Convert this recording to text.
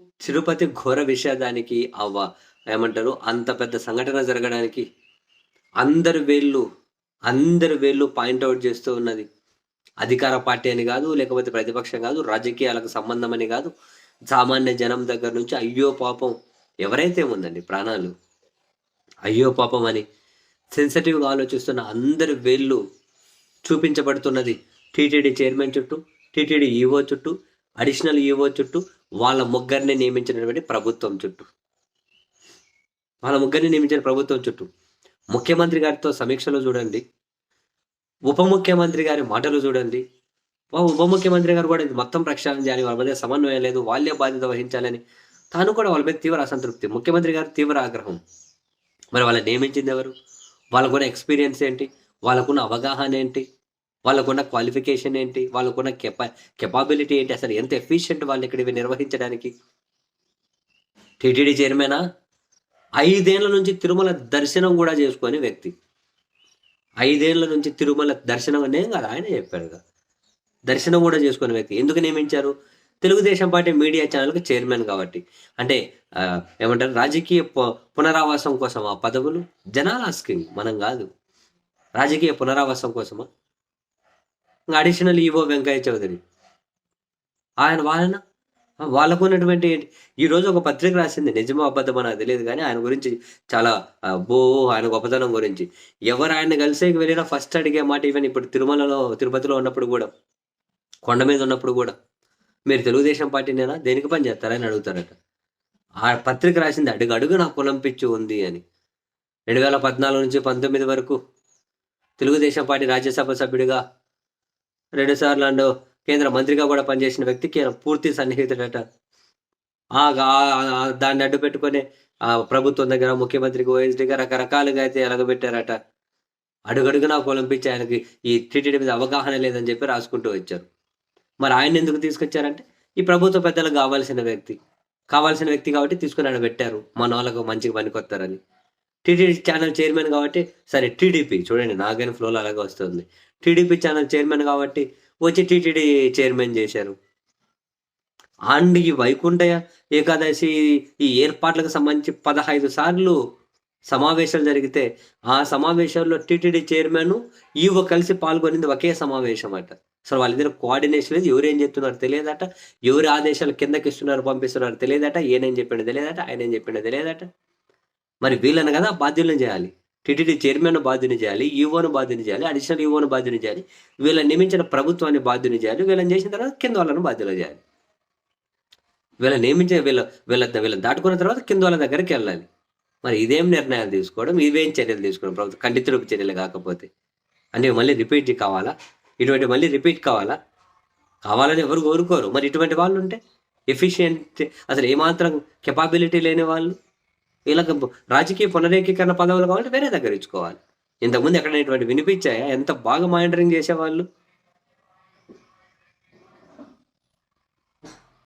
తిరుపతి ఘోర విషాదానికి అవ్వ. ఏమంటారు? అంత పెద్ద సంఘటన జరగడానికి అందరి వేళ్ళు అందరి వేళ్ళు పాయింట్అవుట్ చేస్తూ ఉన్నది. అధికార పార్టీ అని కాదు లేకపోతే ప్రతిపక్షం కాదు రాజకీయాలకు సంబంధం అని కాదు. సామాన్య జనం దగ్గర నుంచి అయ్యో పాపం ఎవరైతే ఉందండి ప్రాణాలు? అయ్యో పాపం అని సెన్సిటివ్గా ఆలోచిస్తున్న అందరి వేళ్ళు చూపించబడుతున్నది టీటీడీ చైర్మన్ చుట్టూ టీటీడీ ఈవో చుట్టూ అడిషనల్ ఈవో చుట్టూ వాళ్ళ ముగ్గురిని నియమించినటువంటి ప్రభుత్వం చుట్టూ. వాళ్ళ ముగ్గురిని నియమించిన ప్రభుత్వం చుట్టూ. ముఖ్యమంత్రి గారితో సమీక్షలు చూడండి. ఉప ముఖ్యమంత్రి గారి మాటలు చూడండి. ఉప ముఖ్యమంత్రి గారు కూడా ఇది మొత్తం ప్రక్షాళన చేయాలి. వాళ్ళ మధ్య సమన్వయం లేదు. వాళ్ళే బాధ్యత వహించాలని. తాను కూడా వాళ్ళ మీద తీవ్ర అసంతృప్తి. ముఖ్యమంత్రి గారు తీవ్ర ఆగ్రహం. మరి వాళ్ళని నియమించింది ఎవరు? వాళ్ళకున్న ఎక్స్పీరియన్స్ ఏంటి? వాళ్ళకున్న అవగాహన ఏంటి? వాళ్ళకున్న క్వాలిఫికేషన్ ఏంటి? వాళ్ళకున్న కెపా కెపాబిలిటీ ఏంటి? అసలు ఎంత ఎఫిషియెంట్ వాళ్ళు ఇక్కడ ఇవి నిర్వహించడానికి టీటీడీ చైర్మనా ఐదేళ్ళ నుంచి తిరుమల దర్శనం కూడా చేసుకునే వ్యక్తి. ఐదేళ్ళ నుంచి తిరుమల దర్శనం అనే కాదు ఆయన చెప్పాడు దర్శనం కూడా చేసుకునే వ్యక్తి. ఎందుకు నియమించారు? తెలుగుదేశం పార్టీ మీడియా ఛానల్కి చైర్మన్ కాబట్టి. అంటే ఏమంటారు? రాజకీయ పు- పునరావాసం కోసం ఆ పదవులు? జనాల ఆస్కింగ్ మనం కాదు. రాజకీయ పునరావాసం కోసమా? Additional EO Venkaiah Chowdary. ఆయన వాళ్ళన వాళ్ళకు ఉన్నటువంటి ఏంటి? ఒక పత్రిక రాసింది నిజమో అబద్ధమో నాకు తెలియదు కానీ ఆయన గురించి చాలా బో ఆయన గొప్పతనం గురించి. ఎవరు ఆయన కలిసేకి వెళ్ళినా ఫస్ట్ అడిగే మాట ఈవెన్ ఇప్పుడు తిరుమలలో తిరుపతిలో ఉన్నప్పుడు కూడా కొండ మీద ఉన్నప్పుడు కూడా మీరు తెలుగుదేశం పార్టీనేనా? దేనికి పని చేస్తారని అడుగుతారట. ఆ పత్రిక రాసింది అడుగు అడుగు నా కులం పిచ్చి ఉంది అని. రెండు వేల పద్నాలుగు నుంచి పంతొమ్మిది వరకు తెలుగుదేశం పార్టీ రాజ్యసభ సభ్యుడిగా రెండుసార్లు అండ్ కేంద్ర మంత్రిగా కూడా పనిచేసిన వ్యక్తికి ఆయన పూర్తి సన్నిహితుడట. దాన్ని అడ్డు పెట్టుకొని ఆ ప్రభుత్వం దగ్గర ముఖ్యమంత్రికి ఓఎస్డీగా రకరకాలుగా అయితే ఎలగబెట్టారట. అడుగడుగునా కొలంపించి ఆయనకి ఈ టీటీడీ మీద అవగాహన లేదని చెప్పి రాసుకుంటూ వచ్చారు. మరి ఆయన ఎందుకు తీసుకొచ్చారంటే ఈ ప్రభుత్వ పెద్దలకు కావాల్సిన వ్యక్తి. కావాల్సిన వ్యక్తి కాబట్టి తీసుకుని ఆయన పెట్టారు. మన వాళ్ళకు మంచిగా పనికొస్తారని. టీటీడీ ఛానల్ చైర్మన్ కాబట్టి సరే టీడీపీ చూడండి నాగైన ఫ్లోలో అలాగే వస్తుంది. టీడీపీ ఛానల్ చైర్మన్ కాబట్టి వచ్చి టీటీడీ చైర్మన్ చేశారు. అండ్ ఈ వైకుంఠ ఏకాదశి ఈ ఏర్పాట్లకు సంబంధించి పదహైదు సార్లు సమావేశాలు జరిగితే ఆ సమావేశాల్లో టీటీడీ చైర్మన్ ఈవో కలిసి పాల్గొనింది ఒకే సమావేశం అట. అసలు వాళ్ళిద్దరు కోఆర్డినేషన్ లేదు ఎవరు ఏం చెప్తున్నారు తెలియదట. ఎవరు ఆదేశాలు కిందకి ఇస్తున్నారు పంపిస్తున్నారు తెలియదట. ఏనేం చెప్పిండో తెలియదట. ఆయన ఏం చెప్పిండో తెలియదట. మరి వీళ్ళని కదా బాధ్యులను చేయాలి. టీటీడీ చైర్మన్ బాధ్యుని చేయాలి ఈవోను బాధ్యుని చేయాలి అడిషనల్ ఈవోను బాధ్యుని చేయాలి వీళ్ళని నియమించిన ప్రభుత్వాన్ని బాధ్యుని చేయాలి వీళ్ళని చేసిన తర్వాత కింద వాళ్ళను బాధ్యులు చేయాలి. వీళ్ళని నియమించిన వీళ్ళ వీళ్ళ వీళ్ళని దాటుకున్న తర్వాత కింద వాళ్ళ దగ్గరికి వెళ్ళాలి. మరి ఇదేం నిర్ణయాలు తీసుకోవడం? ఇవేం చర్యలు తీసుకోవడం? ప్రభుత్వం ఖండితులకు చర్యలు కాకపోతే. అంటే మళ్ళీ రిపీట్ కావాలా? ఇటువంటి మళ్ళీ రిపీట్ కావాలా? కావాలని ఎవరు కోరుకోరు. మరి ఇటువంటి వాళ్ళు ఉంటే ఎఫిషియెంట్ అసలు ఏమాత్రం కెపాబిలిటీ లేని వాళ్ళు. వీళ్ళకి రాజకీయ పునరేకీకరణ పదవులు కావాలంటే వేరే దగ్గర ఇచ్చుకోవాలి. ఇంతకుముందు ఎక్కడైనా ఇటువంటి వినిపించాయా? ఎంత బాగా మానిటరింగ్ చేసేవాళ్ళు?